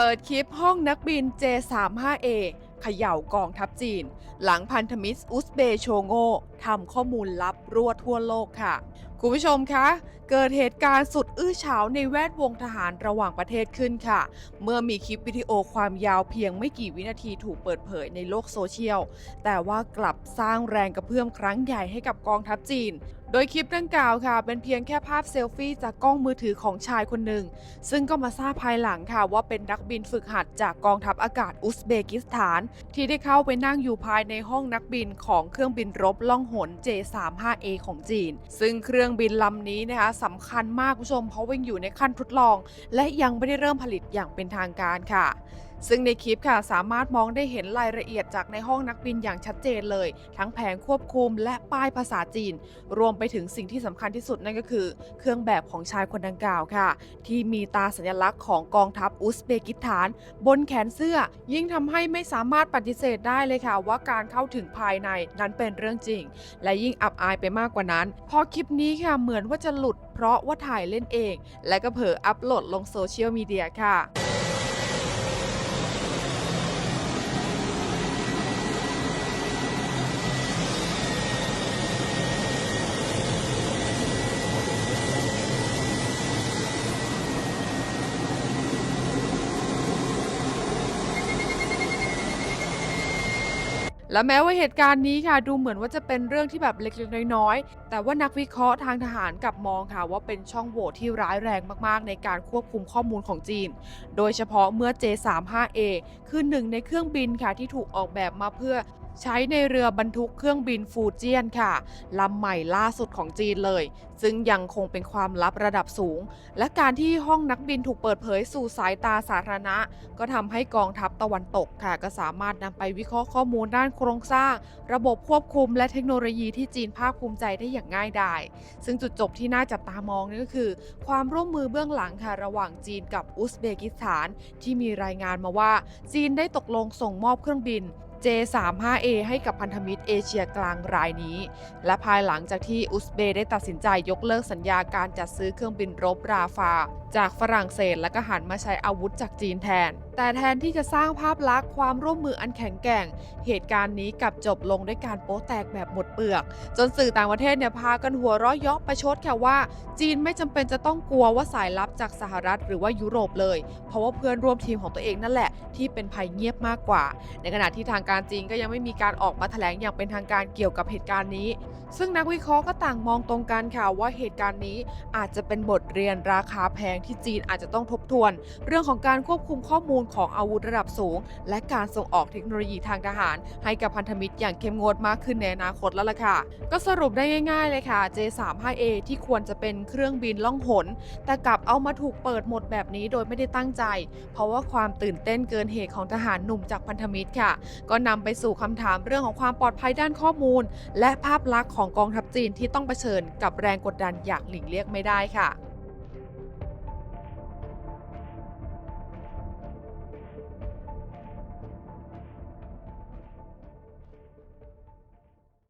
เปิดคลิปห้องนักบิน J35A เขย่ากองทัพจีน หลังพันธมิตรอุซเบโชโงทำข้อมูลลับรั่วทั่วโลกค่ะ คุณผู้ชมคะ เกิดเหตุการณ์สุดอื้อฉาวในแวดวงทหารระหว่างประเทศขึ้นค่ะ เมื่อมีคลิปวิดีโอความยาวเพียงไม่กี่วินาทีถูกเปิดเผยในโลกโซเชียล แต่ว่ากลับสร้างแรงกระเพื่อมครั้งใหญ่ให้กับกองทัพจีน โดยคลิปดังกล่าวค่ะ เป็นเพียงแค่ภาพเซลฟี่จากกล้องมือถือของชายคนหนึ่ง ซึ่งก็มาทราบภายหลังค่ะว่าเป็นนักบินฝึกหัดจากกองทัพอากาศอุซเบกิสถาน ที่ได้เข้าไปนั่งอยู่ภายในห้องนักบินของเครื่องบินรบล่องหน J35A ของจีน ซึ่งเครื่องื่องบินลำนี้นะคะสำคัญมากคุณผู้ชมเพราะว่ายังอยู่ในขั้นทดลอง และยังไม่ได้เริ่มผลิตอย่างเป็นทางการค่ะ ซึ่งในคลิปค่ะสามารถมองได้เห็นรายละเอียดจากในห้องนักบินอย่างชัดเจนเลย ทั้งแผงควบคุมและป้ายภาษาจีน รวมไปถึงสิ่งที่สำคัญที่สุดนั่นก็คือ เครื่องแบบของชายคนดังกล่าวค่ะ ที่มีตาสัญลักษณ์ของกองทัพอุซเบกิสถาน บนแขนเสื้อ ยิ่งทำให้ไม่สามารถปฏิเสธได้เลยค่ะ ว่าการเข้าถึงภายในนั้นเป็นเรื่องจริง และยิ่งอับอายไปมากกว่านั้น พอคลิปนี้ค่ะเหมือนว่าจะหลุดเพราะว่าถ่ายเล่นเอง และก็เผลออัปโหลดลงโซเชียลมีเดียค่ะ และแม้ว่าเหตุการณ์นี้ค่ะดูเหมือนว่าจะเป็นเรื่องที่แบบเล็กๆน้อยๆ แต่ว่านักวิเคราะห์ทางทหารกลับมองค่ะว่าเป็นช่องโหว่ที่ร้ายแรงมากๆ ในการควบคุมข้อมูลของจีน โดยเฉพาะเมื่อ J35A คือหนึ่งในเครื่องบินค่ะที่ถูกออกแบบมาเพื่อใช้ในเรือบรรทุกเครื่องบินฟูเจียนค่ะลำใหม่ล่าสุดของจีนเลย ซึ่งยังคงเป็นความลับระดับสูง และการที่ห้องนักบินถูกเปิดเผยสู่สายตาสาธารณะ ก็ทำให้กองทัพตะวันตกค่ะ ก็สามารถนำไปวิเคราะห์ข้อมูลด้านโครงสร้าง ระบบควบคุมและเทคโนโลยีที่จีนภาคภูมิใจได้อย่างง่ายดายซึ่งจุดจบที่น่าจับตามองนี่ก็คือ ความร่วมมือเบื้องหลังค่ะระหว่างจีนกับอุซเบกิสถาน ที่มีรายงานมาว่า จีนได้ตกลงส่งมอบเครื่องบิน J35A ให้กับพันธมิตรเอเชียกลางรายนี้ และภายหลังจากที่อุซเบย์ได้ตัดสินใจยกเลิกสัญญาการจัดซื้อเครื่องบินรบราฟา จากฝรั่งเศสและก็หันมาใช้อาวุธจากจีนแทน แต่แทนที่จะสร้างภาพลักษณ์ความร่วมมืออันแข็งแกร่ง เหตุการณ์นี้กลับจบลงด้วยการโป๊แตกแบบหมดเปลือก จนสื่อต่างประเทศเนี่ยพากันหัวเราะยาะประชดค่ะว่า จีนไม่จำเป็นจะต้องกลัวว่าสายลับจากสหรัฐหรือว่ายุโรปเลย เพราะว่าเพื่อนร่วมทีมของตัวเองนั่นแหละที่เป็นภัยเงียบมากกว่า ในขณะที่ทางการจีนก็ยังไม่มีการออกมาแถลงอย่างเป็นทางการเกี่ยวกับเหตุการณ์นี้ ซึ่งนักวิเคราะห์ก็ต่างมองตรงกันค่ะว่าเหตุการณ์นี้อาจจะเป็นบทเรียนราคาแพงที่จีนอาจจะต้องทบทวน เรื่องของการควบคุมข้อมูลของอาวุธระดับสูง และการส่งออกเทคโนโลยีทางทหาร ให้กับพันธมิตรอย่างเข้มงวดมากขึ้นในอนาคตแล้วล่ะค่ะ ก็สรุปได้ง่าย ๆเลยค่ะ J35A ที่ควรจะเป็นเครื่องบินล่องหน แต่กลับเอามาถูกเปิดหมดแบบนี้โดยไม่ได้ตั้งใจ เพราะว่าความตื่นเต้นเกินเหตุของทหารหนุ่มจากพันธมิตรค่ะ ก็นำไปสู่คำถามเรื่องของความปลอดภัยด้านข้อมูล และภาพลักษณ์ของกองทัพจีนที่ต้องเผชิญกับแรงกดดันอย่างหลีกเลี่ยงไม่ได้ค่ะ